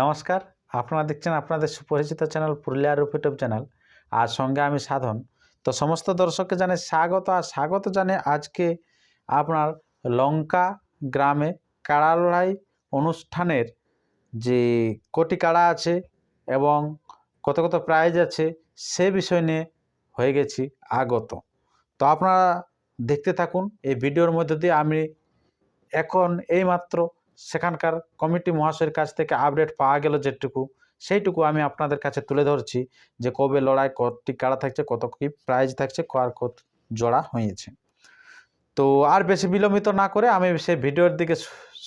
নমস্কার, আপনারা দেখছেন আপনাদের সুপরিচিত চ্যানেল পুরুলিয়া রূপ ইউটিউব চ্যানেল। আর সঙ্গে আমি সাধন। তো সমস্ত দর্শককে জানে স্বাগত, আর স্বাগত জানে আজকে আপনার লঙ্কা গ্রামে কাড়া লড়াই অনুষ্ঠানের যে কোটি কাড়া আছে এবং কত কত প্রাইজ আছে, সে বিষয় নিয়ে হয়ে গেছি আগত। তো আপনারা দেখতে থাকুন, এই ভিডিওর মধ্যে দিয়ে আমি এখন এইমাত্র সেখানকার কমিটি মহাশয়ের কাছ থেকে আপডেট পাওয়া গেল যেটুকু, সেইটুকু আমি আপনাদের কাছে তুলে ধরছি যে কবে লড়াই কতটি কাড়া থাকছে, কত কি প্রাইজ থাকছে আর কত জোড়া হয়েছে। তো আর বেশি বিলম্বিত না করে আমি সেই ভিডিওর দিকে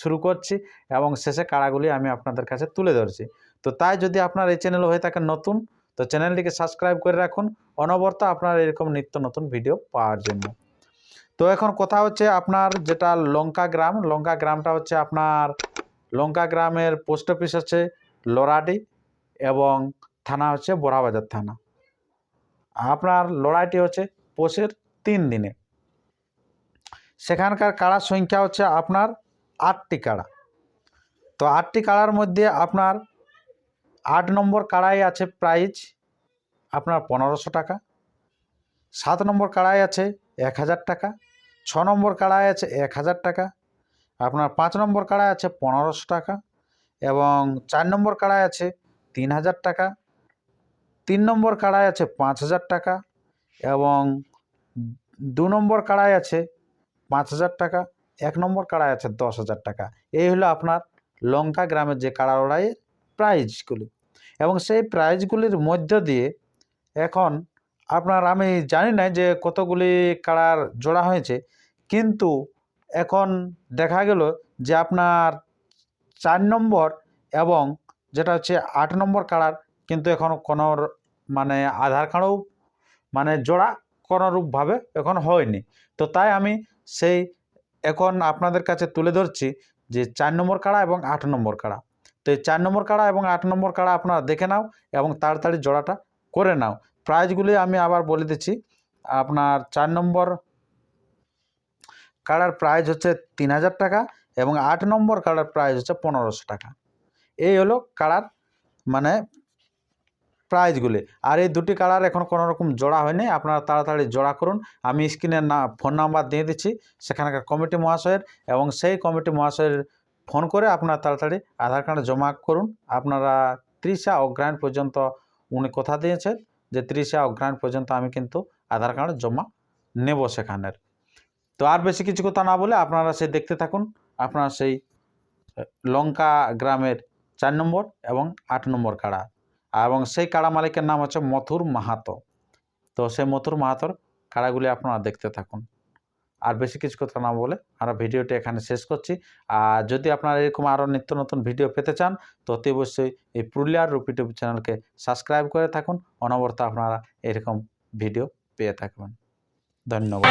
শুরু করছি এবং শেষে কাড়াগুলি আমি আপনাদের কাছে তুলে ধরছি। তো তাই যদি আপনার এই চ্যানেল হয়ে থাকে নতুন, তো চ্যানেলটিকে সাবস্ক্রাইব করে রাখুন। অনবরত আপনার এরকম নিত্য নতুন ভিডিও পাওয়ার জন্য। তো এখন কথা হচ্ছে আপনার যেটা লঙ্কা গ্রাম, লঙ্কা গ্রামটা হচ্ছে আপনার, লঙ্কা গ্রামের পোস্ট অফিস হচ্ছে লরাডি এবং থানা হচ্ছে বোরাবাজার থানা। আপনার লড়াইটি হচ্ছে পোষের তিন দিনে। সেখানকার কাড়ার সংখ্যা হচ্ছে আপনার আটটি কাড়া। তো আটটি কাড়ার মধ্যে আপনার আট নম্বর কাড়াই আছে প্রাইজ আপনার পনেরোশো টাকা, সাত নম্বর কাড়াই আছে এক হাজার টাকা, ছ নম্বর কাড়াই আছে এক হাজার টাকা, আপনার পাঁচ নম্বর কাড়াই আছে পনেরোশো টাকা এবং চার নম্বর কাড়াই আছে তিন হাজার টাকা, তিন নম্বর কাড়াই আছে পাঁচ হাজার টাকা এবং দু নম্বর কাড়াই আছে পাঁচ হাজার টাকা, এক নম্বর কাড়াই আছে দশ হাজার টাকা। এই হলো আপনার লঙ্কা গ্রামের যে কাড়া লড়াইয়ের প্রাইজগুলি এবং সেই প্রাইজগুলির মধ্য দিয়ে এখন আপনার আমি জানি না যে কতগুলি কাড়ার জোড়া হয়েছে, কিন্তু এখন দেখা গেল যে আপনার চার নম্বর এবং যেটা হচ্ছে আট নম্বর কাড়ার কিন্তু এখন কোনো মানে আধার কার্ডও মানে জোড়া কোনোরূপভাবে এখন হয়নি। তো তাই আমি সেই এখন আপনাদের কাছে তুলে ধরছি যে চার নম্বর কাড়া এবং আট নম্বর কাড়া। তো এই চার নম্বর কাড়া এবং আট নম্বর কাড়া আপনারা দেখে নাও এবং তাড়াতাড়ি জোড়াটা করে নাও। প্রাইজগুলি আমি আবার বলে দিচ্ছি। আপনার চার নম্বর কাড়ার প্রাইজ হচ্ছে তিন হাজার টাকা এবং আট নম্বর কাড়ার প্রাইজ হচ্ছে পনেরোশো টাকা। এই হলো কাড়ার মানে প্রাইজগুলি আর এই দুটি কালার এখন কোনো রকম জোড়া হয়নি। আপনারা তাড়াতাড়ি জোড়া করুন। আমি স্ক্রিনে না ফোন নাম্বার দিয়ে দিচ্ছি। সেখানকার কমিটি মহাশয়ের এবং সেই কমিটি মহাশয়ের ফোন করে আপনারা তাড়াতাড়ি আধার কার্ড জমা করুন। আপনারা ত্রিশা অগ্রায়ণ পর্যন্ত উনি কথা দিয়েছেন যে ত্রিশা অগ্রায়ণ পর্যন্ত আমি কিন্তু আধার কার্ড জমা নেব সেখানের। তো আর বেশি কিছু কথা না বলে আপনারা সেই দেখতে থাকুন, আপনারা সেই লঙ্কা গ্রামের চার নম্বর এবং আট নম্বর কাড়া। এবং সেই কাড়া মালিকের নাম হচ্ছে মথুর মাহাতো। তো সেই মথুর মাহাতোর কাড়াগুলি আপনারা দেখতে থাকুন। আর বেশি কিছু কথা না বলে আমরা ভিডিওটি এখানে শেষ করছি। আর যদি আপনারা এরকম আরও নিত্য নতুন ভিডিও পেতে চান, তো অতি অবশ্যই এই পুরুলিয়ার রূপ ইউটিউব চ্যানেলকে সাবস্ক্রাইব করে থাকুন। অনবরত আপনারা এরকম ভিডিও পেয়ে থাকবেন। ধন্যবাদ।